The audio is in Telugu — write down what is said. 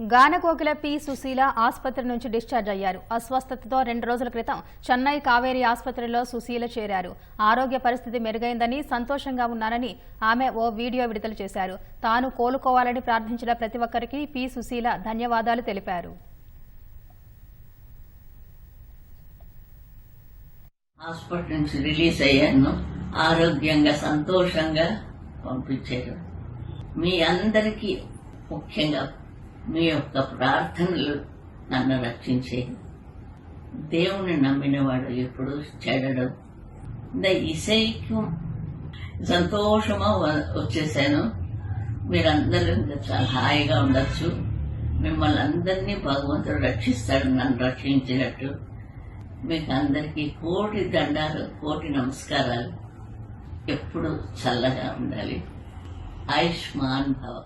గానకోకిల పి. సుశీల ఆసుపత్రి నుంచి డిశ్చార్జ్ అయ్యారు. అస్వస్థతతో రెండు రోజుల క్రితం చెన్నై కావేరీ ఆసుపత్రిలో సుశీల చేరారు. ఆరోగ్య పరిస్థితి మెరుగైందని సంతోషంగా ఉన్నారని ఆమె ఓ వీడియో విడుదల చేశారు. తాను కోలుకోవాలని ప్రార్థించిన ప్రతి ఒక్కరికి పి. సుశీల ధన్యవాదాలు తెలిపారు. హాస్పిటల్ నుంచి రిలీజ్ అయ్యాను. ఆరోగ్యంగా సంతోషంగా పంపించారు. మీ అందరికీ ముఖ్యంగా మీ యొక్క ప్రార్థనలు నన్ను రక్షించే దేవుని నమ్మినవాడు ఎప్పుడు చెడడం. ఇసైకు సంతోషమా వచ్చేసాను. మీరందరూ ఇంకా చాలా హాయిగా ఉండొచ్చు. మిమ్మల్ని అందరినీ భగవంతుడు రక్షిస్తాడు నన్ను రక్షించినట్టు. మీకు అందరికీ కోటి దండాలు కోటి నమస్కారాలు. ఎప్పుడు చల్లగా ఉండాలి. ఆయుష్మాన్ భవ